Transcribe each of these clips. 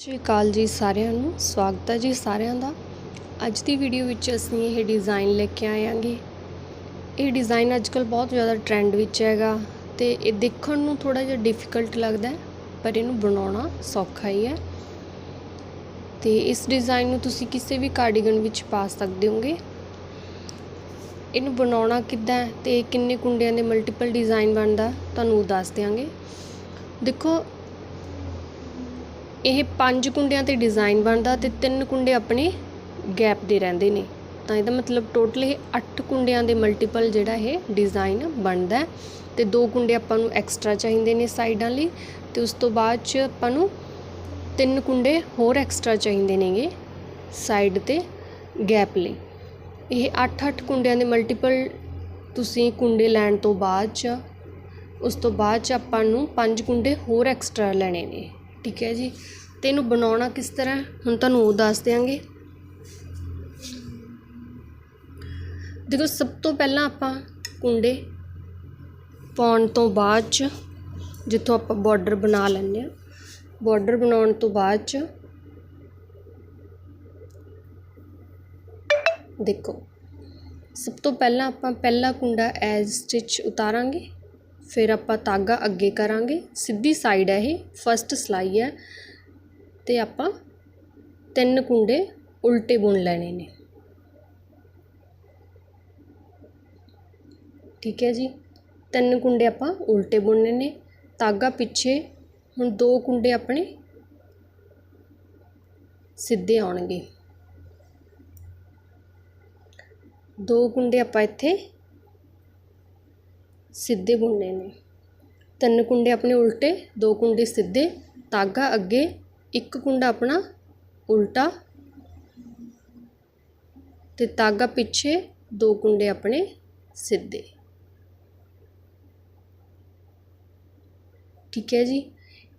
ਸਤਿ ਸ਼੍ਰੀ ਅਕਾਲ ਜੀ ਸਾਰਿਆਂ ਨੂੰ, ਸਵਾਗਤ ਹੈ ਜੀ ਸਾਰਿਆਂ ਦਾ। ਅੱਜ ਦੀ ਵੀਡੀਓ ਵਿੱਚ ਅਸੀਂ ਇਹ ਡਿਜ਼ਾਈਨ ਲੈ ਕੇ ਆਏ ਆਂਗੇ ਇਹ ਡਿਜ਼ਾਈਨ ਅੱਜਕੱਲ ਬਹੁਤ ਜ਼ਿਆਦਾ ਟ੍ਰੈਂਡ ਵਿੱਚ ਹੈਗਾ ਤੇ ਇਹ ਦੇਖਣ ਨੂੰ ਥੋੜਾ ਜਿਹਾ ਡਿਫਿਕਲਟ ਲੱਗਦਾ ਪਰ ਇਹਨੂੰ ਬਣਾਉਣਾ ਸੌਖਾ ਹੀ ਹੈ। ਤੇ ਇਸ ਡਿਜ਼ਾਈਨ ਨੂੰ ਤੁਸੀਂ ਕਿਸੇ ਵੀ ਕਾਰਡੀਗਨ ਵਿੱਚ ਪਾ ਸਕਦੇ ਹੋਗੇ। ਇਹਨੂੰ ਬਣਾਉਣਾ ਕਿੱਦਾਂ ਹੈ ਤੇ ਕਿੰਨੇ ਕੁੰਡਿਆਂ ਦੇ ਮਲਟੀਪਲ ਡਿਜ਼ਾਈਨ ਬਣਦਾ ਤੁਹਾਨੂੰ ਉਹ ਦੱਸ ਦਿਆਂਗੇ। ਦੇਖੋ ਇਹ ਪੰਜ ਕੁੰਡਿਆਂ ਤੇ ਡਿਜ਼ਾਈਨ ਬਣਦਾ ਤੇ ਤਿੰਨ ਕੁੰਡੇ ਆਪਣੇ ਗੈਪ ਦੇ ਰਹਿੰਦੇ ਨੇ। ਤਾਂ ਇਹਦਾ ਮਤਲਬ ਟੋਟਲ ਇਹ 8 ਕੁੰਡਿਆਂ ਦੇ ਮਲਟੀਪਲ ਜਿਹੜਾ ਇਹ ਡਿਜ਼ਾਈਨ ਬਣਦਾ ਹੈ ਤੇ ਦੋ ਕੁੰਡੇ ਆਪਾਂ ਨੂੰ ਐਕਸਟਰਾ ਚਾਹੀਦੇ ਨੇ ਸਾਈਡਾਂ ਲਈ ਤੇ ਉਸ ਤੋਂ ਬਾਅਦ ਚ ਆਪਾਂ ਨੂੰ ਤਿੰਨ ਕੁੰਡੇ ਹੋਰ ਐਕਸਟਰਾ ਚਾਹੀਦੇ ਨੇਗੇ ਸਾਈਡ ਤੇ ਗੈਪ ਲਈ। ਇਹ 8-8 ਕੁੰਡਿਆਂ ਦੇ ਮਲਟੀਪਲ ਤੁਸੀਂ ਕੁੰਡੇ ਲੈਣ ਤੋਂ ਬਾਅਦ ਚ, ਉਸ ਤੋਂ ਬਾਅਦ ਚ ਆਪਾਂ ਨੂੰ ਪੰਜ ਕੁੰਡੇ ਹੋਰ ਐਕਸਟਰਾ ਲੈਣੇ ਨੇ। ਠੀਕ ਹੈ ਜੀ। ਤੇ ਇਹਨੂੰ ਬਣਾਉਣਾ ਕਿਸ ਤਰ੍ਹਾਂ? ਹੁਣ ਤੁਹਾਨੂੰ ਉਹ ਦੱਸ ਦਿਆਂਗੇ। ਦੇਖੋ, ਸਭ ਤੋਂ ਪਹਿਲਾਂ ਆਪਾਂ ਕੁੰਡੇ ਪਾਉਣ ਤੋਂ ਬਾਅਦ ਚ ਜਿੱਥੋਂ ਆਪਾਂ ਬਾਰਡਰ ਬਣਾ ਲੈਂਦੇ ਆ ਬਾਰਡਰ ਬਣਾਉਣ ਤੋਂ ਬਾਅਦ ਚ ਦੇਖੋ, ਸਭ ਤੋਂ ਪਹਿਲਾਂ ਆਪਾਂ ਪਹਿਲਾ ਕੁੰਡਾ ਐਜ਼ ਸਟਿਚ ਉਤਾਰਾਂਗੇ। ਫਿਰ ਆਪਾਂ ਧਾਗਾ ਅੱਗੇ ਕਰਾਂਗੇ। ਸਿੱਧੀ ਸਾਈਡ ਹੈ ਇਹ ਫਸਟ ਸਲਾਈ ਹੈ। ਤੇ ਆਪਾਂ ਤਿੰਨ ਕੁੰਡੇ ਉਲਟੇ ਬੁਣ ਲੈਣੇ ਨੇ। ਠੀਕ ਹੈ ਜੀ। ਤਿੰਨ ਕੁੰਡੇ ਆਪਾਂ ਉਲਟੇ ਬੁਣਨੇ ਨੇ। ਧਾਗਾ ਪਿੱਛੇ ਹੁਣ ਦੋ ਕੁੰਡੇ ਆਪਣੇ ਸਿੱਧੇ ਆਉਣਗੇ। ਦੋ ਕੁੰਡੇ ਆਪਾਂ ਇੱਥੇ ਸਿੱਧੇ ਬੁਣਨੇ ਨੇ। ਤਿੰਨ ਕੁੰਡੇ ਆਪਣੇ ਉਲਟੇ, ਦੋ ਕੁੰਡੇ ਸਿੱਧੇ, ਧਾਗਾ ਅੱਗੇ, ਇੱਕ ਕੁੰਡਾ ਆਪਣਾ ਉਲਟਾ ਤੇ ਧਾਗਾ ਪਿੱਛੇ ਦੋ ਕੁੰਡੇ ਆਪਣੇ ਸਿੱਧੇ। ਠੀਕ ਹੈ ਜੀ।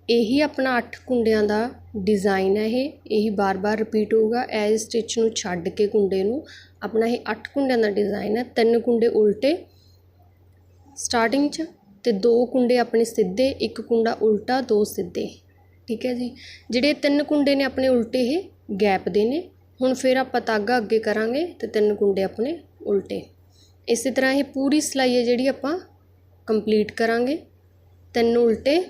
ਇਹੀ ਆਪਣਾ 8 ਕੁੰਡਿਆਂ ਦਾ ਡਿਜ਼ਾਈਨ ਹੈ ਇਹ। ਇਹੀ ਬਾਰ-ਬਾਰ ਰਿਪੀਟ ਹੋਊਗਾ। ਐਜ਼ ਸਟਿਚ ਨੂੰ ਛੱਡ ਕੇ ਕੁੰਡੇ ਨੂੰ ਆਪਣਾ ਇਹ 8 ਕੁੰਡਿਆਂ ਦਾ ਡਿਜ਼ਾਈਨ ਹੈ। ਤਿੰਨ ਕੁੰਡੇ ਉਲਟੇ ਸਟਾਰਟਿੰਗ 'ਚ ਅਤੇ ਦੋ ਕੁੰਡੇ ਆਪਣੇ ਸਿੱਧੇ, ਇੱਕ ਕੁੰਡਾ ਉਲਟਾ, ਦੋ ਸਿੱਧੇ। ਠੀਕ ਹੈ ਜੀ? ਜਿਹੜੇ ਤਿੰਨ ਕੁੰਡੇ ਨੇ ਆਪਣੇ ਉਲਟੇ, ਇਹ ਗੈਪ ਦੇ ਨੇ। ਹੁਣ ਫਿਰ ਆਪਾਂ ਤਾਗਾ ਅੱਗੇ ਕਰਾਂਗੇ ਤੇ ਤਿੰਨ ਕੁੰਡੇ ਆਪਣੇ ਉਲਟੇ। ਇਸੇ ਤਰ੍ਹਾਂ ਇਹ ਪੂਰੀ ਸਿਲਾਈ ਹੈ ਜਿਹੜੀ ਆਪਾਂ ਕੰਪਲੀਟ ਕਰਾਂਗੇ। ਤਿੰਨ ਉਲਟੇ,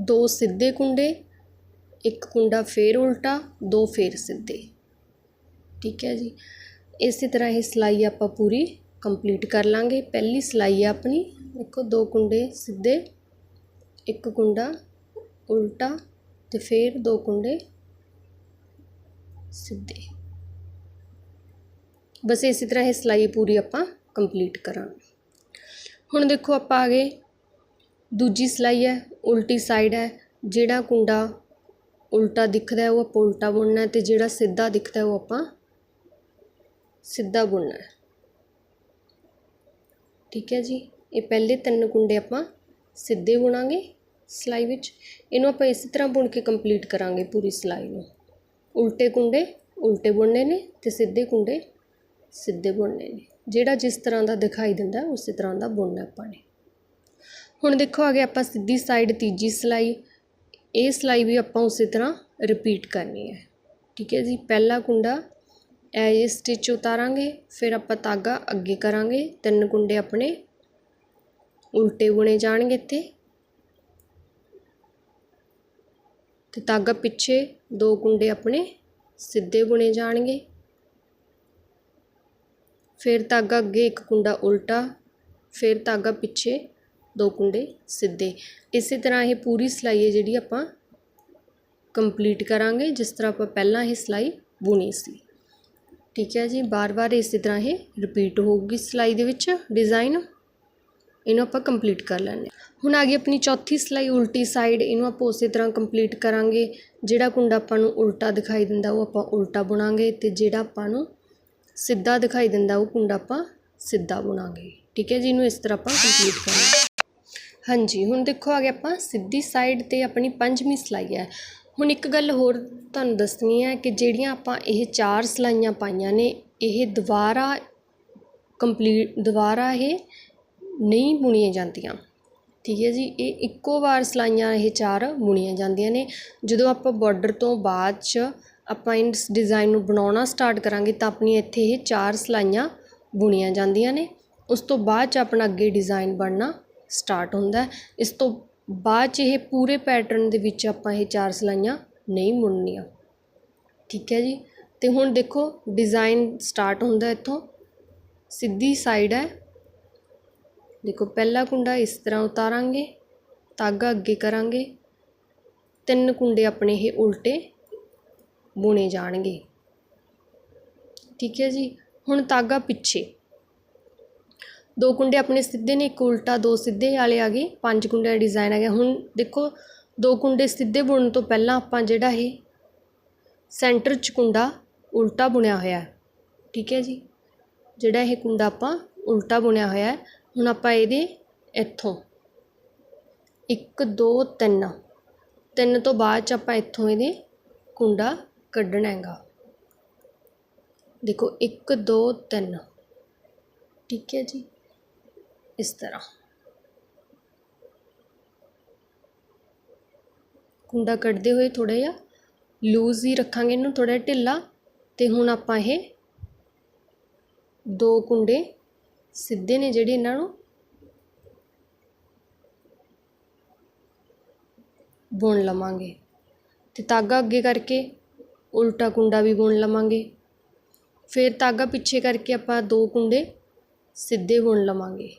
ਦੋ ਸਿੱਧੇ ਕੁੰਡੇ, ਇੱਕ ਕੁੰਡਾ ਫੇਰ ਉਲਟਾ, ਦੋ ਫੇਰ ਸਿੱਧੇ। ਠੀਕ ਹੈ ਜੀ? ਇਸੇ ਤਰ੍ਹਾਂ ਇਹ ਸਿਲਾਈ ਆਪਾਂ ਪੂਰੀ ਕੰਪਲੀਟ ਕਰ ਲਾਂਗੇ। ਪਹਿਲੀ ਸਿਲਾਈ ਆ ਆਪਣੀ। ਦੇਖੋ, ਦੋ ਕੁੰਡੇ ਸਿੱਧੇ, ਇੱਕ ਕੁੰਡਾ ਉਲਟਾ ਤੇ ਫਿਰ ਦੋ ਕੁੰਡੇ ਸਿੱਧੇ। ਬਸ ਇਸੇ ਤਰ੍ਹਾਂ ਇਹ ਸਿਲਾਈ ਪੂਰੀ ਆਪਾਂ ਕੰਪਲੀਟ ਕਰਾਂਗੇ। ਹੁਣ ਦੇਖੋ, ਆਪਾਂ ਆ ਗਏ ਦੂਜੀ ਸਿਲਾਈ ਹੈ, ਉਲਟੀ ਸਾਈਡ ਹੈ। ਜਿਹੜਾ ਕੁੰਡਾ ਉਲਟਾ ਦਿਖਦਾ ਉਹ ਆਪਾਂ ਉਲਟਾ ਬੁਣਨਾ ਹੈ ਤੇ ਜਿਹੜਾ ਸਿੱਧਾ ਦਿਖਦਾ ਉਹ ਆਪਾਂ ਸਿੱਧਾ ਬੁਣਨਾ ਹੈ। ਠੀਕ ਹੈ ਜੀ। ਇਹ ਪਹਿਲੇ ਤਿੰਨ ਕੁੰਡੇ ਆਪਾਂ ਸਿੱਧੇ ਬੁਣਾਂਗੇ ਸਿਲਾਈ ਵਿੱਚ। ਇਹਨੂੰ ਆਪਾਂ ਇਸੇ ਤਰ੍ਹਾਂ ਬੁਣ ਕੇ ਕੰਪਲੀਟ ਕਰਾਂਗੇ ਪੂਰੀ ਸਿਲਾਈ ਨੂੰ। ਉਲਟੇ ਕੁੰਡੇ ਉਲਟੇ ਬੁਣਨੇ ਨੇ ਤੇ ਸਿੱਧੇ ਕੁੰਡੇ ਸਿੱਧੇ ਬੁਣਨੇ ਨੇ। ਜਿਹੜਾ ਜਿਸ ਤਰ੍ਹਾਂ ਦਾ ਦਿਖਾਈ ਦਿੰਦਾ ਉਸੇ ਤਰ੍ਹਾਂ ਦਾ ਬੁਣਨਾ ਆਪਾਂ ਨੇ। ਹੁਣ ਦੇਖੋ ਆ ਗਿਆ ਆਪਾਂ ਸਿੱਧੀ ਸਾਈਡ ਤੀਜੀ ਸਿਲਾਈ, ਇਹ ਸਿਲਾਈ ਵੀ ਆਪਾਂ ਉਸੇ ਤਰ੍ਹਾਂ ਰਿਪੀਟ ਕਰਨੀ ਹੈ। ਠੀਕ ਹੈ ਜੀ। ਪਹਿਲਾ ਕੁੰਡਾ ਇਹ ਸਟਿਚ ਉਤਾਰਾਂਗੇ, ਫਿਰ ਆਪਾਂ ਧਾਗਾ ਅੱਗੇ ਕਰਾਂਗੇ, ਤਿੰਨ ਕੁੰਡੇ ਆਪਣੇ ਉਲਟੇ ਬੁਣੇ ਜਾਣਗੇ ਇੱਥੇ। ਤੇ ਧਾਗਾ ਪਿੱਛੇ ਦੋ ਕੁੰਡੇ ਆਪਣੇ ਸਿੱਧੇ ਬੁਣੇ ਜਾਣਗੇ। ਫਿਰ ਧਾਗਾ ਅੱਗੇ ਇੱਕ ਕੁੰਡਾ ਉਲਟਾ, ਫਿਰ ਧਾਗਾ ਪਿੱਛੇ ਦੋ ਕੁੰਡੇ ਸਿੱਧੇ। ਇਸੇ ਤਰ੍ਹਾਂ ਇਹ ਪੂਰੀ ਸਿਲਾਈ ਹੈ ਜਿਹੜੀ ਆਪਾਂ ਕੰਪਲੀਟ ਕਰਾਂਗੇ, ਜਿਸ ਤਰ੍ਹਾਂ ਆਪਾਂ ਪਹਿਲਾਂ ਇਹ ਸਿਲਾਈ ਬੁਣੀ ਸੀ। ਠੀਕ ਹੈ ਜੀ, ਬਾਰ-ਬਾਰ ਇਸੇ ਤਰ੍ਹਾਂ ਇਹ ਰਿਪੀਟ ਹੋਊਗੀ ਸਿਲਾਈ ਦੇ ਵਿੱਚ ਡਿਜ਼ਾਈਨ ਇਹਨੂੰ ਆਪਾਂ ਕੰਪਲੀਟ ਕਰ ਲੈਣੇ ਹੁਣ ਆ ਗਈ ਆਪਣੀ ਚੌਥੀ ਸਿਲਾਈ, ਉਲਟੀ ਸਾਈਡ ਇਹਨੂੰ ਆਪਾਂ ਉਸੇ ਤਰ੍ਹਾਂ ਕੰਪਲੀਟ ਕਰਾਂਗੇ। ਜਿਹੜਾ ਕੁੰਡਾ ਆਪਾਂ ਨੂੰ ਉਲਟਾ ਦਿਖਾਈ ਦਿੰਦਾ, ਉਹ ਆਪਾਂ ਉਲਟਾ ਬੁਣਾਂਗੇ ਤੇ ਜਿਹੜਾ ਆਪਾਂ ਨੂੰ ਸਿੱਧਾ ਦਿਖਾਈ ਦਿੰਦਾ, ਉਹ ਕੁੰਡਾ ਆਪਾਂ ਸਿੱਧਾ ਬੁਣਾਂਗੇ। ਠੀਕ ਹੈ ਜੀ, ਇਹਨੂੰ ਇਸ ਤਰ੍ਹਾਂ ਆਪਾਂ ਕੰਪਲੀਟ ਕਰਾਂਗੇ ਹਾਂਜੀ, ਹੁਣ ਦੇਖੋ ਆ ਗਿਆ ਆਪਾਂ ਸਿੱਧੀ ਸਾਈਡ ਤੇ ਆਪਣੀ ਪੰਜਵੀਂ ਸਿਲਾਈ ਹੈ। ਹੁਣ ਇੱਕ ਗੱਲ ਹੋਰ ਤੁਹਾਨੂੰ ਦੱਸਣੀ ਹੈ ਕਿ ਜਿਹੜੀਆਂ ਆਪਾਂ ਇਹ ਚਾਰ ਸਿਲਾਈਆਂ ਪਾਈਆਂ ਨੇ, ਇਹ ਦੁਬਾਰਾ ਕੰਪਲੀਟ ਦੁਬਾਰਾ ਇਹ ਨਹੀਂ ਬੁਣੀਆਂ ਜਾਂਦੀਆਂ। ਠੀਕ ਹੈ ਜੀ, ਇਹ ਇੱਕੋ ਵਾਰ ਸਿਲਾਈਆਂ ਇਹ ਚਾਰ ਬੁਣੀਆਂ ਜਾਂਦੀਆਂ ਨੇ। ਜਦੋਂ ਆਪਾਂ ਬਾਰਡਰ ਤੋਂ ਬਾਅਦ ਚ ਆਪਾਂ ਇਸ ਡਿਜ਼ਾਈਨ ਨੂੰ ਬਣਾਉਣਾ ਸਟਾਰਟ ਕਰਾਂਗੇ, ਤਾਂ ਆਪਣੀਆਂ ਇੱਥੇ ਇਹ ਚਾਰ ਸਿਲਾਈਆਂ ਬੁਣੀਆਂ ਜਾਂਦੀਆਂ ਨੇ। ਉਸ ਤੋਂ ਬਾਅਦ ਚ ਆਪਣਾ ਅੱਗੇ ਡਿਜ਼ਾਈਨ ਬਣਨਾ ਸਟਾਰਟ ਹੁੰਦਾ ਇਸ ਤੋਂ ਬਾਅਦ ਚ ਇਹ ਪੂਰੇ ਪੈਟਰਨ ਦੇ ਵਿੱਚ ਆਪਾਂ ਇਹ ਚਾਰ ਸਿਲਾਈਆਂ ਨਹੀਂ ਮੁੜਨੀਆਂ। ਠੀਕ ਹੈ ਜੀ? ਅਤੇ ਹੁਣ ਦੇਖੋ ਡਿਜ਼ਾਈਨ ਸਟਾਰਟ ਹੁੰਦਾ ਇੱਥੋਂ। ਸਿੱਧੀ ਸਾਈਡ ਹੈ। ਦੇਖੋ, ਪਹਿਲਾ ਕੁੰਡਾ ਇਸ ਤਰ੍ਹਾਂ ਉਤਾਰਾਂਗੇ ਤਾਗਾ ਅੱਗੇ ਕਰਾਂਗੇ। ਤਿੰਨ ਕੁੰਡੇ ਆਪਣੇ ਇਹ ਉਲਟੇ ਬੁਣੇ ਜਾਣਗੇ। ਠੀਕ ਹੈ ਜੀ? ਹੁਣ ਤਾਗਾ ਪਿੱਛੇ। ਦੋ ਕੁੰਡੇ ਆਪਣੇ ਸਿੱਧੇ ਨੇ, ਇੱਕ ਉਲਟਾ ਦੋ ਸਿੱਧੇ ਵਾਲੇ ਆ ਗਏ, ਪੰਜ ਕੁੰਡਿਆਂ ਦਾ ਡਿਜ਼ਾਈਨ ਆ ਗਿਆ ਹੁਣ ਦੇਖੋ, ਦੋ ਕੁੰਡੇ ਸਿੱਧੇ ਬੁਣਨ ਤੋਂ ਪਹਿਲਾਂ ਆਪਾਂ ਜਿਹੜਾ ਇਹ ਸੈਂਟਰ 'ਚ ਕੁੰਡਾ ਉਲਟਾ ਬੁਣਿਆ ਹੋਇਆ ਠੀਕ ਹੈ ਜੀ? ਜਿਹੜਾ ਇਹ ਕੁੰਡਾ ਆਪਾਂ ਉਲਟਾ ਬੁਣਿਆ ਹੋਇਆ ਹੈ। ਹੁਣ ਆਪਾਂ ਇਹਦੇ ਇੱਥੋਂ 1 2 3 ਤਿੰਨ ਤੋਂ ਬਾਅਦ ਚ ਆਪਾਂ ਇੱਥੋਂ ਇਹਦੇ ਕੁੰਡਾ ਕੱਢਣਾ ਹੈਗਾ। ਦੇਖੋ 1 2 3 ਠੀਕ ਹੈ ਜੀ? ਇਸ ਤਰ੍ਹਾਂ। ਕੁੰਡਾ ਕੱਢਦੇ ਹੋਏ ਥੋੜਾ ਜਿਹਾ ਲੂਜ਼ ਹੀ ਰੱਖਾਂਗੇ ਇਹਨੂੰ ਥੋੜਾ ਢਿੱਲਾ। ਤੇ ਹੁਣ ਆਪਾਂ ਇਹ ਦੋ ਕੁੰਡੇ ਸਿੱਧੇ ਨੇ ਜਿਹੜੇ ਇਹਨਾਂ ਨੂੰ ਬੁਣ ਲਵਾਂਗੇ। ਤੇ ਧਾਗਾ ਅੱਗੇ ਕਰਕੇ ਉਲਟਾ ਕੁੰਡਾ ਵੀ ਬੁਣ ਲਵਾਂਗੇ। ਫਿਰ ਧਾਗਾ ਪਿੱਛੇ ਕਰਕੇ ਆਪਾਂ ਦੋ ਕੁੰਡੇ ਸਿੱਧੇ ਬੁਣ ਲਵਾਂਗੇ।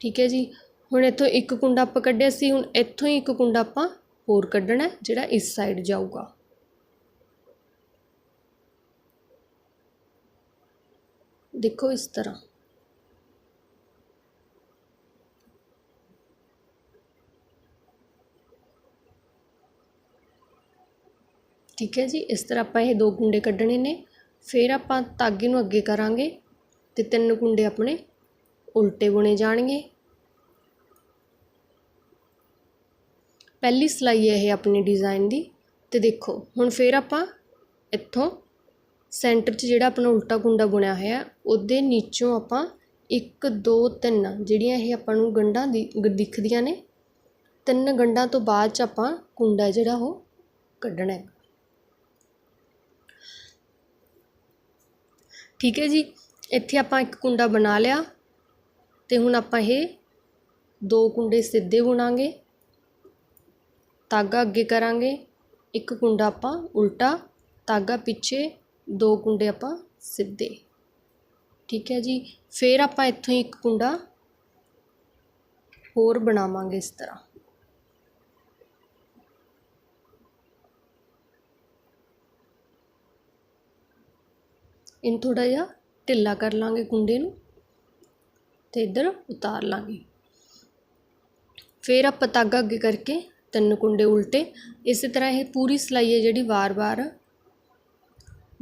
ਠੀਕ ਹੈ ਜੀ। ਹੁਣ ਇੱਥੋਂ ਇੱਕ ਕੁੰਡਾ ਆਪਾਂ ਕੱਢਿਆ ਸੀ, ਹੁਣ ਇੱਥੋਂ ਹੀ ਇੱਕ ਕੁੰਡਾ ਆਪਾਂ ਹੋਰ ਕੱਢਣਾ ਜਿਹੜਾ ਇਸ ਸਾਈਡ ਜਾਊਗਾ। ਦੇਖੋ ਇਸ ਤਰ੍ਹਾਂ। ਠੀਕ ਹੈ ਜੀ, ਇਸ ਤਰ੍ਹਾਂ ਆਪਾਂ ਇਹ ਦੋ ਕੁੰਡੇ ਕੱਢਣੇ ਨੇ। ਫਿਰ ਆਪਾਂ ਧਾਗੇ ਨੂੰ ਅੱਗੇ ਕਰਾਂਗੇ ਤੇ ਤਿੰਨ ਕੁੰਡੇ ਆਪਣੇ ਉਲਟੇ ਬੁਣੇ ਜਾਣਗੇ। ਪਹਿਲੀ ਸਲਾਈ ਹੈ ਇਹ ਆਪਣੀ ਡਿਜ਼ਾਈਨ ਦੀ। ਤੇ ਦੇਖੋ, ਹੁਣ ਫਿਰ ਆਪਾਂ ਇੱਥੋਂ ਸੈਂਟਰ 'ਚ ਜਿਹੜਾ ਆਪਣਾ ਉਲਟਾ ਕੁੰਡਾ ਬੁਣਿਆ ਹੋਇਆ, ਉਹਦੇ ਨੀਚੋਂ ਆਪਾਂ 1 2 3 ਜਿਹੜੀਆਂ ਇਹ ਆਪਾਂ ਨੂੰ ਗੰਢਾਂ ਦੀ ਦਿਖਦੀਆਂ ਨੇ, ਤਿੰਨ ਗੰਢਾਂ ਤੋਂ ਬਾਅਦ 'ਚ ਆਪਾਂ ਕੁੰਡਾ ਜਿਹੜਾ ਉਹ ਕੱਢਣਾ ਹੈ। ਠੀਕ ਹੈ ਜੀ, ਇੱਥੇ ਆਪਾਂ ਇੱਕ ਕੁੰਡਾ ਬਣਾ ਲਿਆ। ਤੇ ਹੁਣ ਆਪਾਂ ਇਹ ਦੋ ਕੁੰਡੇ ਸਿੱਧੇ ਬੁਣਾਂਗੇ। ਧਾਗਾ ਅੱਗੇ ਕਰਾਂਗੇ। ਇੱਕ ਕੁੰਡਾ ਆਪਾਂ ਉਲਟਾ, ਧਾਗਾ ਪਿੱਛੇ, ਦੋ ਕੁੰਡੇ ਆਪਾਂ ਸਿੱਧੇ। ਠੀਕ ਹੈ ਜੀ? ਫਿਰ ਆਪਾਂ ਇੱਥੋਂ ਹੀ ਇੱਕ ਕੁੰਡਾ ਹੋਰ ਬਣਾਵਾਂਗੇ ਇਸ ਤਰ੍ਹਾਂ। ਇਹਨੂੰ ਥੋੜਾ ਜਿਹਾ ਢਿੱਲਾ ਕਰ ਲਾਂਗੇ ਕੁੰਡੇ ਨੂੰ। ਤੇ ਇੱਧਰ ਉਤਾਰ ਲਾਂਗੇ। ਫਿਰ ਆਪਾਂ ਧਾਗਾ ਅੱਗੇ ਕਰਕੇ ਤਿੰਨ ਕੁੰਡੇ ਉਲਟੇ, ਇਸੇ ਤਰ੍ਹਾਂ ਇਹ ਪੂਰੀ ਸਿਲਾਈ ਹੈ ਜਿਹੜੀ ਵਾਰ-ਵਾਰ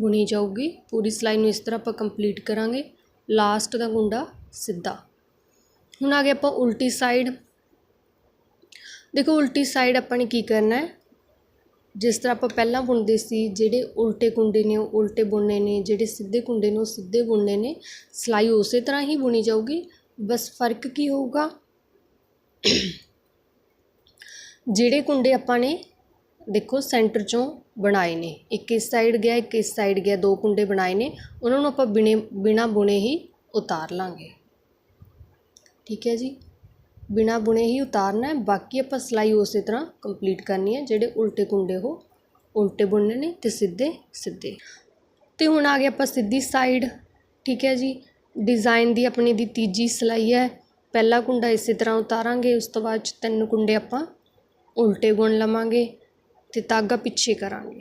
ਬੁਣੀ ਜਾਊਗੀ। ਪੂਰੀ ਸਿਲਾਈ ਨੂੰ ਇਸ ਤਰ੍ਹਾਂ ਆਪਾਂ ਕੰਪਲੀਟ ਕਰਾਂਗੇ। ਲਾਸਟ ਦਾ ਕੁੰਡਾ ਸਿੱਧਾ। ਹੁਣ ਆ ਗਿਆ ਆਪਾਂ ਉਲਟੀ ਸਾਈਡ ਦੇਖੋ, ਉਲਟੀ ਸਾਈਡ ਆਪਾਂ ਨੇ ਕੀ ਕਰਨਾ ਹੈ? ਜਿਸ ਤਰ੍ਹਾਂ ਆਪਾਂ ਪਹਿਲਾਂ ਬੁਣਦੇ ਸੀ, ਜਿਹੜੇ ਉਲਟੇ ਕੁੰਡੇ ਨੇ ਉਹ ਉਲਟੇ ਬੁਣਨੇ ਨੇ, ਜਿਹੜੇ ਸਿੱਧੇ ਕੁੰਡੇ ਨੇ, ਉਹ ਸਿੱਧੇ ਬੁਣਨੇ ਨੇ, ਸਿਲਾਈ ਉਸੇ ਤਰ੍ਹਾਂ ਹੀ ਬੁਣੀ ਜਾਊਗੀ। ਬਸ ਫ਼ਰਕ ਕੀ ਹੋਊਗਾ? ਜਿਹੜੇ ਕੁੰਡੇ ਆਪਾਂ ਨੇ ਦੇਖੋ ਸੈਂਟਰ ਚੋਂ ਬਣਾਏ ਨੇ, ਇੱਕ ਇਸ ਸਾਈਡ ਗਿਆ, ਇੱਕ ਇਸ ਸਾਈਡ ਗਿਆ, ਦੋ ਕੁੰਡੇ ਬਣਾਏ ਨੇ, ਉਹਨਾਂ ਨੂੰ ਆਪਾਂ ਬਿਨੇ, ਬਿਨਾ ਬੁਣੇ ਹੀ ਉਤਾਰ ਲਾਂਗੇ। ਠੀਕ ਹੈ ਜੀ? ਬਿਨਾ ਬੁਣੇ ਹੀ ਉਤਾਰਨਾ ਹੈ, ਬਾਕੀ ਆਪਾਂ ਸਿਲਾਈ ਉਸੇ ਤਰ੍ਹਾਂ ਕੰਪਲੀਟ ਕਰਨੀ ਹੈ, ਜਿਹੜੇ ਉਲਟੇ ਕੁੰਡੇ ਉਹ ਉਲਟੇ ਬੁਣਨੇ ਨੇ ਤੇ ਸਿੱਧੇ ਸਿੱਧੇ। ਤੇ ਹੁਣ ਆ ਗਿਆ ਆਪਾਂ ਸਿੱਧੀ ਸਾਈਡ ਠੀਕ ਹੈ ਜੀ? ਡਿਜ਼ਾਈਨ ਦੀ ਆਪਣੀ ਦੀ ਤੀਜੀ ਸਿਲਾਈ ਹੈ। ਪਹਿਲਾ ਕੁੰਡਾ ਇਸੇ ਤਰ੍ਹਾਂ ਉਤਾਰਾਂਗੇ, ਉਸ ਤੋਂ ਬਾਅਦ 'ਚ ਤਿੰਨ ਕੁੰਡੇ ਆਪਾਂ ਉਲਟੇ ਬੁਣ ਲਵਾਂਗੇ ਅਤੇ ਧਾਗਾ ਪਿੱਛੇ ਕਰਾਂਗੇ।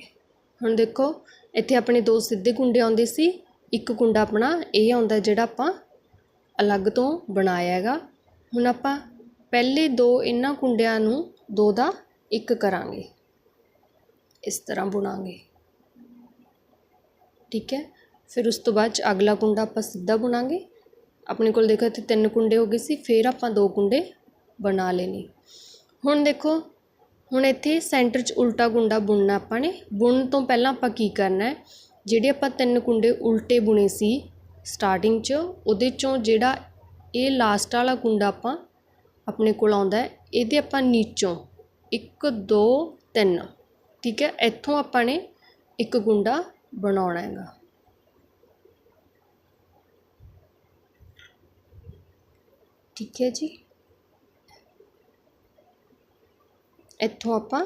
ਹੁਣ ਦੇਖੋ, ਇੱਥੇ ਆਪਣੇ ਦੋ ਸਿੱਧੇ ਕੁੰਡੇ ਆਉਂਦੇ ਸੀ, ਇੱਕ ਕੁੰਡਾ ਆਪਣਾ ਇਹ ਆਉਂਦਾ ਜਿਹੜਾ ਆਪਾਂ ਅਲੱਗ ਤੋਂ ਬਣਾਇਆ ਹੈਗਾ। ਹੁਣ ਆਪਾਂ ਪਹਿਲੇ ਦੋ ਇਹਨਾਂ ਕੁੰਡਿਆਂ ਨੂੰ ਦੋ ਦਾ ਇੱਕ ਕਰਾਂਗੇ। ਇਸ ਤਰ੍ਹਾਂ ਬੁਣਾਂਗੇ। ਠੀਕ ਹੈ। ਫਿਰ ਉਸ ਤੋਂ ਬਾਅਦ 'ਚ ਅਗਲਾ ਕੁੰਡਾ ਆਪਾਂ ਸਿੱਧਾ ਬੁਣਾਂਗੇ। ਆਪਣੇ ਕੋਲ ਦੇਖੋ ਇੱਥੇ ਤਿੰਨ ਕੁੰਡੇ ਹੋ ਗਏ ਸੀ, ਫਿਰ ਆਪਾਂ ਦੋ ਕੁੰਡੇ ਬਣਾ ਲੈਣੇ। ਹੁਣ ਦੇਖੋ, ਹੁਣ ਇੱਥੇ ਸੈਂਟਰ 'ਚ ਉਲਟਾ ਕੁੰਡਾ ਬੁਣਨਾ ਆਪਾਂ ਨੇ। ਬੁਣਨ ਤੋਂ ਪਹਿਲਾਂ ਆਪਾਂ ਕੀ ਕਰਨਾ ਹੈ? ਜਿਹੜੇ ਆਪਾਂ ਤਿੰਨ ਕੁੰਡੇ ਉਲਟੇ ਬੁਣੇ ਸੀ ਸਟਾਰਟਿੰਗ 'ਚ, ਉਹਦੇ ਚੋਂ ਜਿਹੜਾ ਇਹ ਲਾਸਟ ਵਾਲਾ ਕੁੰਡਾ ਆਪਾਂ ਆਪਣੇ ਕੋਲ ਆਉਂਦਾ ਹੈ, ਇਹਦੇ ਆਪਾਂ ਨੀਚੋਂ 1 2 3 ਠੀਕ ਹੈ? ਇੱਥੋਂ ਆਪਾਂ ਨੇ ਇੱਕ ਕੁੰਡਾ ਬਣਾਉਣਾ ਹੈਗਾ। ਠੀਕ ਹੈ ਜੀ। ਇੱਥੋਂ ਆਪਾਂ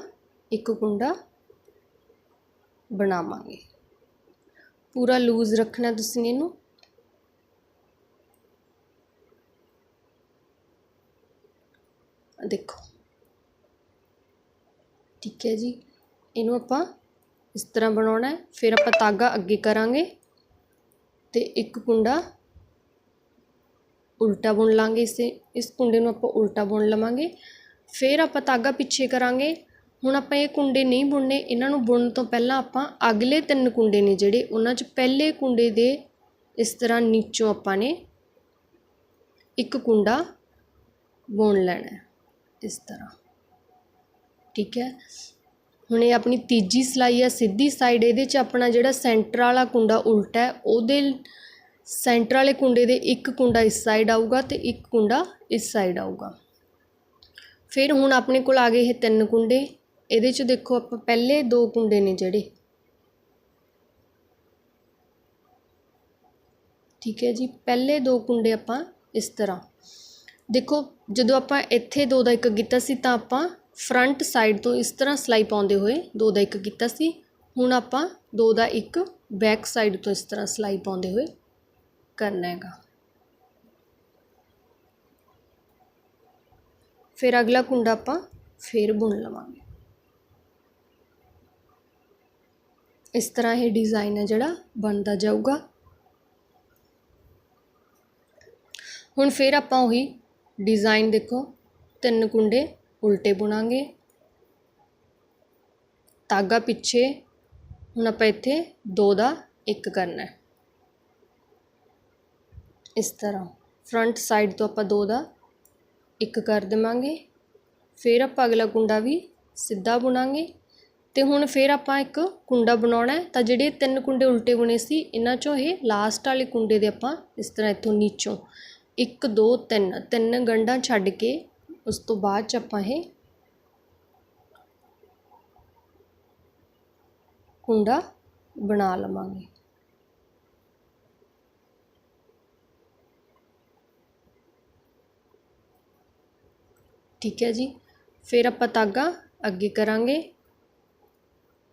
ਇੱਕ ਕੁੰਡਾ ਬਣਾਵਾਂਗੇ। ਪੂਰਾ ਲੂਜ਼ ਰੱਖਣਾ ਤੁਸੀਂ ਇਹਨੂੰ। ਦੇਖੋ। ਠੀਕ ਹੈ ਜੀ। ਇਹਨੂੰ ਆਪਾਂ ਇਸ ਤਰ੍ਹਾਂ ਬਣਾਉਣਾ ਹੈ। ਫਿਰ ਆਪਾਂ ਤਾਗਾ ਅੱਗੇ ਕਰਾਂਗੇ ਤੇ ਇੱਕ ਕੁੰਡਾ ਉਲਟਾ ਬੁਣ ਲਾਂਗੇ ਇਸੇ, ਇਸ ਕੁੰਡੇ ਨੂੰ ਆਪਾਂ ਉਲਟਾ ਬੁਣ ਲਵਾਂਗੇ। ਫਿਰ ਆਪਾਂ ਧਾਗਾ ਪਿੱਛੇ ਕਰਾਂਗੇ। ਹੁਣ ਆਪਾਂ ਇਹ ਕੁੰਡੇ ਨਹੀਂ ਬੁਣਨੇ, ਇਹਨਾਂ ਨੂੰ ਬੁਣਨ ਤੋਂ ਪਹਿਲਾਂ ਆਪਾਂ ਅਗਲੇ ਤਿੰਨ ਕੁੰਡੇ ਨੇ ਜਿਹੜੇ, ਉਹਨਾਂ 'ਚ ਪਹਿਲੇ ਕੁੰਡੇ ਦੇ ਇਸ ਤਰ੍ਹਾਂ ਨੀਚੋਂ ਆਪਾਂ ਨੇ ਇੱਕ ਕੁੰਡਾ ਬੁਣ ਲੈਣਾ ਇਸ ਤਰ੍ਹਾਂ। ਠੀਕ ਹੈ? ਹੁਣ ਇਹ ਆਪਣੀ ਤੀਜੀ ਸਲਾਈ ਹੈ ਸਿੱਧੀ ਸਾਈਡ ਇਹਦੇ 'ਚ ਆਪਣਾ ਜਿਹੜਾ ਸੈਂਟਰ ਵਾਲਾ ਕੁੰਡਾ ਉਲਟਾ ਹੈ, ਉਹਦੇ ਸੈਂਟਰ ਵਾਲੇ ਕੁੰਡੇ ਦੇ ਇੱਕ ਕੁੰਡਾ ਇਸ ਸਾਈਡ ਆਊਗਾ ਤੇ ਇੱਕ ਕੁੰਡਾ ਇਸ ਸਾਈਡ ਆਊਗਾ। ਫਿਰ ਹੁਣ ਆਪਣੇ ਕੋਲ ਆ ਗਏ ਇਹ ਤਿੰਨ ਕੁੰਡੇ। ਇਹਦੇ 'ਚ ਦੇਖੋ ਆਪਾਂ ਪਹਿਲੇ ਦੋ ਕੁੰਡੇ ਨੇ ਜਿਹੜੇ। ਠੀਕ ਹੈ ਜੀ, ਪਹਿਲੇ ਦੋ ਕੁੰਡੇ ਆਪਾਂ ਇਸ ਤਰ੍ਹਾਂ। ਦੇਖੋ, ਜਦੋਂ ਆਪਾਂ ਇੱਥੇ ਦੋ ਦਾ ਇੱਕ ਕੀਤਾ ਸੀ ਤਾਂ ਆਪਾਂ ਫਰੰਟ ਸਾਈਡ ਤੋਂ ਇਸ ਤਰ੍ਹਾਂ ਸਲਾਈ ਪਾਉਂਦੇ ਹੋਏ ਦੋ ਦਾ ਇੱਕ ਕੀਤਾ ਸੀ। ਹੁਣ ਆਪਾਂ ਦੋ ਦਾ ਇੱਕ ਬੈਕ ਸਾਈਡ ਤੋਂ ਇਸ ਤਰ੍ਹਾਂ ਸਲਾਈ ਪਾਉਂਦੇ ਹੋਏ ਕਰਨਾ ਹੈਗਾ। ਫਿਰ ਅਗਲਾ ਕੁੰਡਾ ਆਪਾਂ ਫੇਰ ਬੁਣ ਲਵਾਂਗੇ। ਇਸ ਤਰ੍ਹਾਂ ਇਹ ਡਿਜ਼ਾਈਨ ਹੈ ਜਿਹੜਾ ਬਣਦਾ ਜਾਊਗਾ। ਹੁਣ ਫਿਰ ਆਪਾਂ ਉਹੀ ਡਿਜ਼ਾਈਨ ਦੇਖੋ, ਤਿੰਨ ਕੁੰਡੇ ਉਲਟੇ ਬੁਣਾਂਗੇ। ਤਾਗਾ ਪਿੱਛੇ, ਹੁਣ ਆਪਾਂ ਇੱਥੇ ਦੋ ਦਾ ਇੱਕ ਕਰਨਾ ਹੈ। ਇਸ ਤਰ੍ਹਾਂ। ਫਰੰਟ ਸਾਈਡ ਤੋਂ ਆਪਾਂ ਦੋ ਦਾ, ਇੱਕ ਕਰ ਦੇਵਾਂਗੇ। ਫਿਰ ਆਪਾਂ ਅਗਲਾ ਕੁੰਡਾ ਵੀ ਸਿੱਧਾ ਬੁਣਾਂਗੇ। ਤੇ ਹੁਣ ਫਿਰ ਆਪਾਂ ਇੱਕ ਕੁੰਡਾ ਬਣਾਉਣਾ ਹੈ। ਤਾਂ ਜਿਹੜੇ ਤਿੰਨ ਕੁੰਡੇ ਉਲਟੇ ਬੁਣੇ ਸੀ, ਇਹਨਾਂ ਚੋਂ ਇਹ ਲਾਸਟ ਵਾਲੇ ਕੁੰਡੇ ਦੇ ਆਪਾਂ ਇਸ ਤਰ੍ਹਾਂ ਇੱਥੋਂ ਨੀਚੋਂ 1 2 3 ਤਿੰਨ ਗੰਢਾਂ ਛੱਡ ਕੇ ਉਸ ਤੋਂ ਬਾਅਦ ਚ ਆਪਾਂ ਇਹ ਕੁੰਡਾ ਬਣਾ ਲਵਾਂਗੇ। ਠੀਕ ਹੈ ਜੀ। ਫਿਰ ਆਪਾਂ ਤਾਗਾ ਅੱਗੇ ਕਰਾਂਗੇ।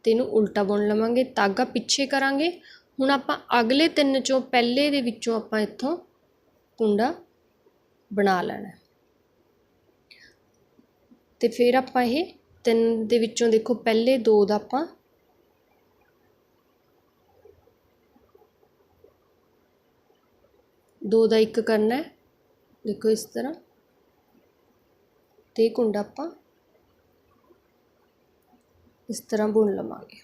ਤੇ ਇਹਨੂੰ ਉਲਟਾ ਬੁਣ ਲਵਾਂਗੇ ਤਾਗਾ ਪਿੱਛੇ ਕਰਾਂਗੇ। ਹੁਣ ਆਪਾਂ ਅਗਲੇ ਤਿੰਨ ਚੋਂ ਪਹਿਲੇ ਦੇ ਵਿੱਚੋਂ ਆਪਾਂ ਇੱਥੋਂ ਕੁੰਡਾ ਬਣਾ ਲੈਣਾ। ਹੈ। ਤੇ ਫਿਰ ਆਪਾਂ ਇਹ ਤਿੰਨ ਦੇ ਵਿੱਚੋਂ ਦੇਖੋ, ਪਹਿਲੇ ਦੋ ਦਾ ਆਪਾਂ ਦੋ ਦਾ ਇੱਕ ਕਰਨਾ ਹੈ। ਦੇਖੋ ਇਸ ਤਰ੍ਹਾਂ। ਅਤੇ ਕੁੰਡਾ ਆਪਾਂ ਇਸ ਤਰ੍ਹਾਂ ਬੁਣ ਲਵਾਂਗੇ।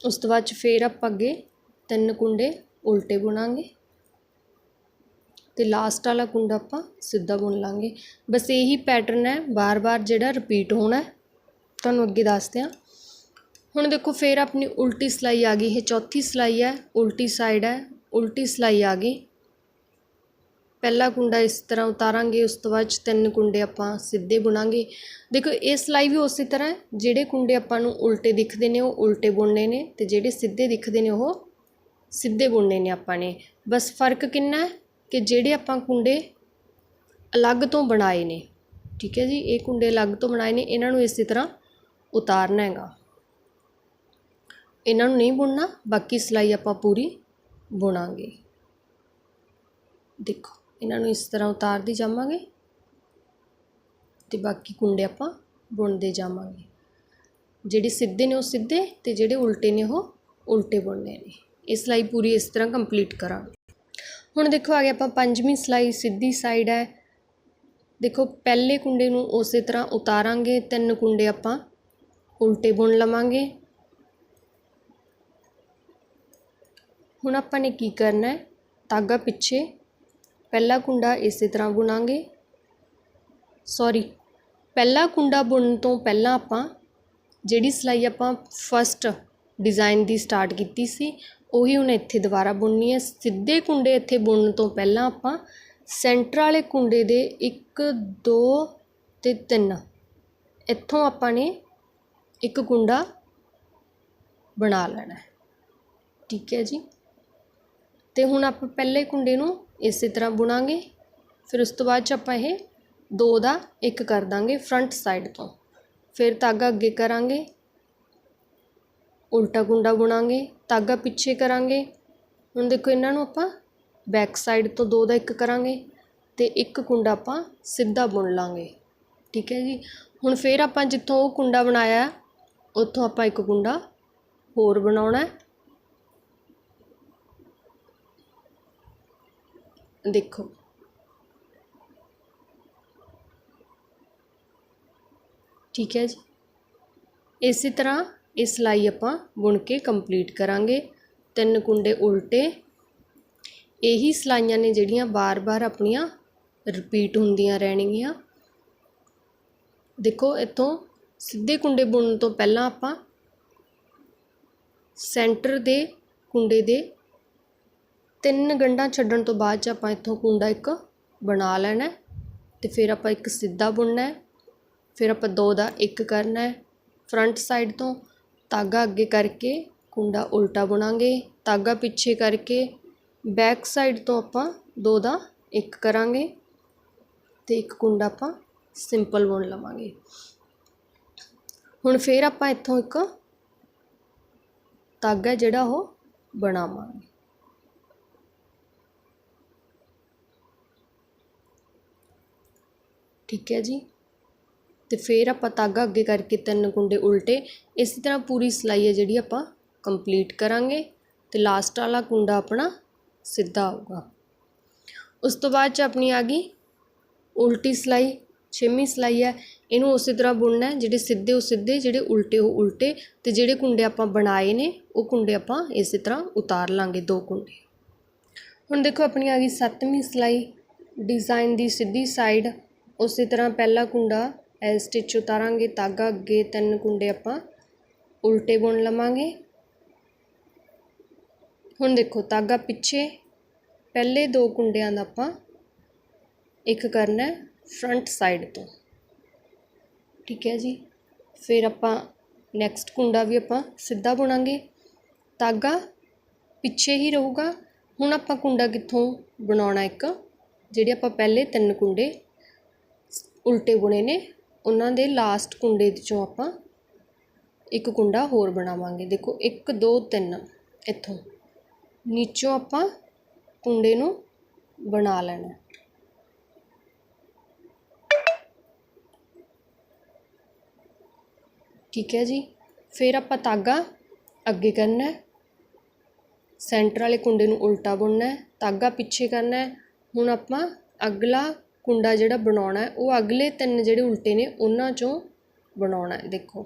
ਉਸ ਤੋਂ ਬਾਅਦ ਚ ਫੇਰ ਆਪਾਂ ਅੱਗੇ ਤਿੰਨ ਕੁੰਡੇ ਉਲਟੇ ਬੁਣਾਂਗੇ ਤੇ ਲਾਸਟ ਵਾਲਾ ਕੁੰਡਾ ਆਪਾਂ ਸਿੱਧਾ ਬੁਣ ਲਾਂਗੇ। ਬਸ ਇਹੀ ਪੈਟਰਨ ਹੈ ਬਾਰ-ਬਾਰ ਜਿਹੜਾ ਰਿਪੀਟ ਹੋਣਾ ਤੁਹਾਨੂੰ ਅੱਗੇ ਦੱਸਦੇ ਹਾਂ। ਹੁਣ ਦੇਖੋ ਫੇਰ ਆਪਣੀ ਉਲਟੀ ਸਲਾਈ ਆ ਗਈ, ਇਹ ਚੌਥੀ ਸਲਾਈ ਹੈ, ਉਲਟੀ ਸਾਈਡ ਹੈ, ਉਲਟੀ ਸਲਾਈ ਆ ਗਈ। ਪਹਿਲਾ ਕੁੰਡਾ ਇਸ ਤਰ੍ਹਾਂ ਉਤਾਰਾਂਗੇ, ਉਸ ਤੋਂ ਬਾਅਦ 'ਚ ਤਿੰਨ ਕੁੰਡੇ ਆਪਾਂ ਸਿੱਧੇ ਬੁਣਾਂਗੇ। ਦੇਖੋ ਇਹ ਸਲਾਈ ਵੀ ਉਸੇ ਤਰ੍ਹਾਂ ਜਿਹੜੇ ਕੁੰਡੇ ਆਪਾਂ ਨੂੰ ਉਲਟੇ ਦਿਖਦੇ ਨੇ, ਉਹ ਉਲਟੇ ਬੁਣਨੇ ਨੇ ਤੇ ਜਿਹੜੇ ਸਿੱਧੇ ਦਿਖਦੇ ਨੇ, ਉਹ ਸਿੱਧੇ ਬੁਣਨੇ ਨੇ ਆਪਾਂ ਨੇ। ਬਸ ਫ਼ਰਕ ਕਿੰਨਾ ਹੈ ਕਿ ਜਿਹੜੇ ਆਪਾਂ ਕੁੰਡੇ ਅਲੱਗ ਤੋਂ ਬਣਾਏ ਨੇ, ਠੀਕ ਹੈ ਜੀ, ਇਹ ਕੁੰਡੇ ਅਲੱਗ ਤੋਂ ਬਣਾਏ ਨੇ, ਇਹਨਾਂ ਨੂੰ ਇਸੇ ਤਰ੍ਹਾਂ ਉਤਾਰਨਾ ਹੈਗਾ। ਇਹਨਾਂ ਨੂੰ ਨਹੀਂ ਬੁਣਨਾ, ਬਾਕੀ ਸਲਾਈ ਆਪਾਂ ਪੂਰੀ ਬੁਣਾਂਗੇ। ਦੇਖੋ। ਇਹਨਾਂ ਨੂੰ ਇਸ ਤਰ੍ਹਾਂ ਉਤਾਰਦੇ ਜਾਵਾਂਗੇ ਅਤੇ ਬਾਕੀ ਕੁੰਡੇ ਆਪਾਂ ਬੁਣਦੇ ਜਾਵਾਂਗੇ। ਜਿਹੜੇ ਸਿੱਧੇ ਨੇ ਉਹ ਸਿੱਧੇ ਅਤੇ ਜਿਹੜੇ ਉਲਟੇ ਨੇ ਉਹ ਉਲਟੇ ਬੁਣਨੇ ਨੇ। ਇਹ ਸਿਲਾਈ ਪੂਰੀ ਇਸ ਤਰ੍ਹਾਂ ਕੰਪਲੀਟ ਕਰਾਂਗੇ। ਹੁਣ ਦੇਖੋ, ਆ ਗਿਆ ਆਪਾਂ ਪੰਜਵੀਂ ਸਿਲਾਈ, ਸਿੱਧੀ ਸਾਈਡ ਹੈ। ਦੇਖੋ, ਪਹਿਲੇ ਕੁੰਡੇ ਨੂੰ ਉਸੇ ਤਰ੍ਹਾਂ ਉਤਾਰਾਂਗੇ, ਤਿੰਨ ਕੁੰਡੇ ਆਪਾਂ ਉਲਟੇ ਬੁਣ ਲਵਾਂਗੇ। ਹੁਣ ਆਪਾਂ ਨੇ ਕੀ ਕਰਨਾ ਹੈ? ਤਾਗਾ ਪਿੱਛੇ ਪਹਿਲਾ ਕੁੰਡਾ ਇਸੇ ਤਰ੍ਹਾਂ ਬੁਣਾਂਗੇ। ਸੌਰੀ ਪਹਿਲਾ ਕੁੰਡਾ ਬੁਣਨ ਤੋਂ ਪਹਿਲਾਂ ਆਪਾਂ ਜਿਹੜੀ ਸਿਲਾਈ ਆਪਾਂ ਫਸਟ ਡਿਜ਼ਾਈਨ ਦੀ ਸਟਾਰਟ ਕੀਤੀ ਸੀ, ਉਹੀ ਹੁਣ ਇੱਥੇ ਦੁਬਾਰਾ ਬੁਣਨੀ ਹੈ। ਸਿੱਧੇ ਕੁੰਡੇ ਇੱਥੇ ਬੁਣਨ ਤੋਂ ਪਹਿਲਾਂ ਆਪਾਂ ਸੈਂਟਰ ਵਾਲੇ ਕੁੰਡੇ ਦੇ 1 2 ਤੇ 3 ਇੱਥੋਂ ਆਪਾਂ ਨੇ ਇੱਕ ਕੁੰਡਾ ਬਣਾ ਲੈਣਾ ਠੀਕ ਹੈ ਜੀ? ਤੇ ਹੁਣ ਆਪਾਂ ਪਹਿਲੇ ਕੁੰਡੇ ਨੂੰ ਇਸੇ ਤਰ੍ਹਾਂ ਬੁਣਾਂਗੇ। ਫਿਰ ਉਸ ਤੋਂ ਬਾਅਦ ਚ ਆਪਾਂ ਇਹ ਦੋ ਦਾ ਇੱਕ ਕਰ ਦਾਂਗੇ ਫਰੰਟ ਸਾਈਡ ਤੋਂ। ਫਿਰ ਧਾਗਾ ਅੱਗੇ ਕਰਾਂਗੇ। ਉਲਟਾ ਕੁੰਡਾ ਬੁਣਾਂਗੇ, ਧਾਗਾ ਪਿੱਛੇ ਕਰਾਂਗੇ। ਹੁਣ ਦੇਖੋ ਇਹਨਾਂ ਨੂੰ ਆਪਾਂ ਬੈਕ ਸਾਈਡ ਤੋਂ ਦੋ ਦਾ ਇੱਕ ਕਰਾਂਗੇ ਅਤੇ ਇੱਕ ਕੁੰਡਾ ਆਪਾਂ ਸਿੱਧਾ ਬੁਣ ਲਾਂਗੇ। ਠੀਕ ਹੈ ਜੀ? ਹੁਣ ਫਿਰ ਆਪਾਂ ਜਿੱਥੋਂ ਉਹ ਕੁੰਡਾ ਬਣਾਇਆ, ਉੱਥੋਂ ਆਪਾਂ ਇੱਕ ਕੁੰਡਾ ਹੋਰ ਬਣਾਉਣਾ ਦੇਖੋ। ਠੀਕ ਹੈ ਜੀ। ਇਸੇ ਤਰ੍ਹਾਂ ਇਹ ਸਿਲਾਈ ਆਪਾਂ ਬੁਣ ਕੇ ਕੰਪਲੀਟ ਕਰਾਂਗੇ। ਤਿੰਨ ਕੁੰਡੇ ਉਲਟੇ। ਇਹੀ ਸਿਲਾਈਆਂ ਨੇ ਜਿਹੜੀਆਂ ਬਾਰ-ਬਾਰ ਆਪਣੀਆਂ ਰਿਪੀਟ ਹੁੰਦੀਆਂ ਰਹਿਣਗੀਆਂ। ਦੇਖੋ, ਇੱਥੋਂ ਸਿੱਧੇ ਕੁੰਡੇ ਬੁਣਨ ਤੋਂ ਪਹਿਲਾਂ ਆਪਾਂ ਸੈਂਟਰ ਦੇ ਕੁੰਡੇ ਦੇ ਤਿੰਨ ਗੰਢਾਂ ਛੱਡਣ ਤੋਂ ਬਾਅਦ ਚ ਆਪਾਂ ਇੱਥੋਂ ਕੁੰਡਾ ਇੱਕ ਬਣਾ ਲੈਣਾ ਅਤੇ ਫਿਰ ਆਪਾਂ ਇੱਕ ਸਿੱਧਾ ਬੁਣਨਾ ਫਿਰ ਆਪਾਂ ਦੋ ਦਾ ਇੱਕ ਕਰਨਾ ਫਰੰਟ ਸਾਈਡ ਤੋਂ ਧਾਗਾ ਅੱਗੇ ਕਰਕੇ ਕੁੰਡਾ ਉਲਟਾ ਬੁਣਾਂਗੇ। ਧਾਗਾ ਪਿੱਛੇ ਕਰਕੇ ਬੈਕ ਸਾਈਡ ਤੋਂ ਆਪਾਂ ਦੋ ਦਾ ਇੱਕ ਕਰਾਂਗੇ ਅਤੇ ਇੱਕ ਕੁੰਡਾ ਆਪਾਂ ਸਿੰਪਲ ਬੁਣ ਲਵਾਂਗੇ। ਹੁਣ ਫਿਰ ਆਪਾਂ ਇੱਥੋਂ ਇੱਕ ਧਾਗਾ ਜਿਹੜਾ ਉਹ ਬਣਾਵਾਂਗੇ। ਠੀਕ ਹੈ ਜੀ? ਤੇ ਫਿਰ ਆਪਾਂ ਧਾਗਾ ਅੱਗੇ ਕਰਕੇ ਤਿੰਨ ਕੁੰਡੇ ਉਲਟੇ, ਇਸੇ ਤਰ੍ਹਾਂ ਪੂਰੀ ਸਿਲਾਈ ਹੈ ਜਿਹੜੀ ਆਪਾਂ ਕੰਪਲੀਟ ਕਰਾਂਗੇ ਤੇ ਲਾਸਟ ਵਾਲਾ ਕੁੰਡਾ ਆਪਣਾ ਸਿੱਧਾ ਆਊਗਾ। ਉਸ ਤੋਂ ਬਾਅਦ ਚ ਆਪਣੀ ਆ ਗਈ ਉਲਟੀ ਸਿਲਾਈ, ਛੇਵੀਂ ਸਿਲਾਈ ਹੈ। ਇਹਨੂੰ ਉਸੇ ਤਰ੍ਹਾਂ ਬੁਣਨਾ ਹੈ, ਜਿਹੜੇ ਸਿੱਧੇ ਉਹ ਸਿੱਧੇ, ਜਿਹੜੇ ਉਲਟੇ ਉਹ ਉਲਟੇ ਤੇ ਜਿਹੜੇ ਕੁੰਡੇ ਆਪਾਂ ਬਣਾਏ ਨੇ, ਉਹ ਕੁੰਡੇ ਆਪਾਂ ਇਸੇ ਤਰ੍ਹਾਂ ਉਤਾਰ ਲਾਂਗੇ ਦੋ ਕੁੰਡੇ ਹੁਣ ਦੇਖੋ ਆਪਣੀ ਆ ਗਈ ਸੱਤਵੀਂ ਸਿਲਾਈ ਡਿਜ਼ਾਈਨ ਦੀ ਸਿੱਧੀ ਸਾਈਡ ਉਸੇ ਤਰ੍ਹਾਂ ਪਹਿਲਾ ਕੁੰਡਾ ਐ ਸਟਿਚ ਉਤਾਰਾਂਗੇ ਤਾਗਾ ਅੱਗੇ ਤਿੰਨ ਕੁੰਡੇ ਆਪਾਂ ਉਲਟੇ ਬੁਣ ਲਵਾਂਗੇ। ਹੁਣ ਦੇਖੋ, ਧਾਗਾ ਪਿੱਛੇ ਪਹਿਲੇ ਦੋ ਕੁੰਡਿਆਂ ਦਾ ਆਪਾਂ ਇੱਕ ਕਰਨਾ ਫਰੰਟ ਸਾਈਡ ਤੋਂ। ਠੀਕ ਹੈ ਜੀ? ਫਿਰ ਆਪਾਂ ਨੈਕਸਟ ਕੁੰਡਾ ਵੀ ਆਪਾਂ ਸਿੱਧਾ ਬੁਣਾਂਗੇ। ਧਾਗਾ ਪਿੱਛੇ ਹੀ ਰਹੂਗਾ। ਹੁਣ ਆਪਾਂ ਕੁੰਡਾ ਕਿੱਥੋਂ ਬਣਾਉਣਾ ਇੱਕ? ਜਿਹੜੇ ਆਪਾਂ ਪਹਿਲੇ ਤਿੰਨ ਕੁੰਡੇ ਉਲਟੇ ਬੁਣੇ ਨੇ। ਉਹਨਾਂ ਦੇ ਲਾਸਟ ਕੁੰਡੇ 'ਚੋਂ ਆਪਾਂ ਇੱਕ ਕੁੰਡਾ ਹੋਰ ਬਣਾਵਾਂਗੇ। ਦੇਖੋ 1 2 3 ਇੱਥੋਂ। ਨੀਚੋਂ ਆਪਾਂ ਕੁੰਡੇ ਨੂੰ ਬਣਾ ਲੈਣਾ। ਠੀਕ ਹੈ ਜੀ। ਫਿਰ ਆਪਾਂ ਧਾਗਾ ਅੱਗੇ ਕਰਨਾ ਸੈਂਟਰ ਵਾਲੇ ਕੁੰਡੇ ਨੂੰ ਉਲਟਾ ਬੁਣਨਾ ਹੈ। ਧਾਗਾ ਪਿੱਛੇ ਕਰਨਾ ਹੁਣ ਆਪਾਂ ਅਗਲਾ ਕੁੰਡਾ ਜਿਹੜਾ ਬਣਾਉਣਾ ਉਹ ਅਗਲੇ ਤਿੰਨ ਜਿਹੜੇ ਉਲਟੇ ਨੇ, ਉਹਨਾਂ ਚੋਂ ਬਣਾਉਣਾ ਦੇਖੋ।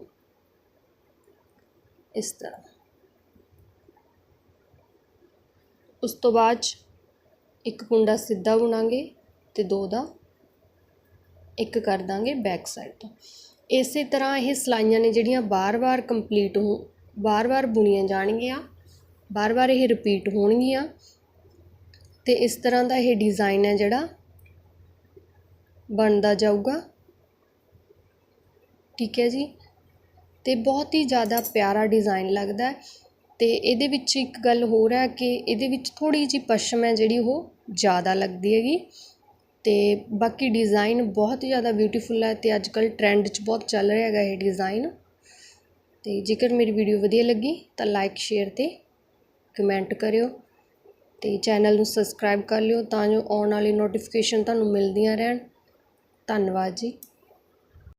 ਇਸ ਤਰ੍ਹਾਂ। ਉਸ ਤੋਂ ਬਾਅਦ 'ਚ ਇੱਕ ਕੁੰਡਾ ਸਿੱਧਾ ਬੁਣਾਂਗੇ ਤੇ ਦੋ ਦਾ ਇੱਕ ਕਰ ਦਾਂਗੇ ਬੈਕ ਸਾਈਡ ਤੋਂ। ਇਸੇ ਤਰ੍ਹਾਂ ਇਹ ਸਿਲਾਈਆਂ ਨੇ ਜਿਹੜੀਆਂ ਬਾਰ-ਬਾਰ ਕੰਪਲੀਟ ਹੋ, ਬਾਰ-ਬਾਰ ਬੁਣੀਆਂ ਜਾਣਗੀਆਂ, ਬਾਰ-ਬਾਰ ਇਹ ਰਿਪੀਟ ਹੋਣਗੀਆਂ। ਤੇ ਇਸ ਤਰ੍ਹਾਂ ਦਾ ਇਹ ਡਿਜ਼ਾਈਨ ਹੈ ਜਿਹੜਾ ਬਣਦਾ ਜਾਊਗਾ। ਠੀਕ ਹੈ ਜੀ? ਅਤੇ ਬਹੁਤ ਹੀ ਜ਼ਿਆਦਾ ਪਿਆਰਾ ਡਿਜ਼ਾਇਨ ਲੱਗਦਾ ਅਤੇ ਇਹਦੇ ਵਿੱਚ ਇੱਕ ਗੱਲ ਹੋਰ ਹੈ ਕਿ ਇਹਦੇ ਵਿੱਚ ਥੋੜ੍ਹੀ ਜਿਹੀ ਪਸ਼ਮ ਹੈ ਜਿਹੜੀ ਉਹ ਜ਼ਿਆਦਾ ਲੱਗਦੀ ਹੈਗੀ। ਅਤੇ ਬਾਕੀ ਡਿਜ਼ਾਈਨ ਬਹੁਤ ਹੀ ਜ਼ਿਆਦਾ ਬਿਊਟੀਫੁੱਲ ਹੈ ਅਤੇ ਅੱਜ ਕੱਲ੍ਹ ਟਰੈਂਡ 'ਚ ਬਹੁਤ ਚੱਲ ਰਿਹਾ ਹੈਗਾ ਇਹ ਡਿਜ਼ਾਈਨ ਅਤੇ ਜੇਕਰ ਮੇਰੀ ਵੀਡੀਓ ਵਧੀਆ ਲੱਗੀ ਤਾਂ ਲਾਈਕ ਸ਼ੇਅਰ ਅਤੇ ਕਮੈਂਟ ਕਰਿਓ। ਅਤੇ ਚੈਨਲ ਨੂੰ ਸਬਸਕ੍ਰਾਈਬ ਕਰ ਲਿਓ ਤਾਂ ਜੋ ਆਉਣ ਵਾਲੀ ਨੋਟੀਫਿਕੇਸ਼ਨ ਤੁਹਾਨੂੰ ਮਿਲਦੀਆਂ ਰਹਿਣ। ਧੰਨਵਾਦ ਜੀ।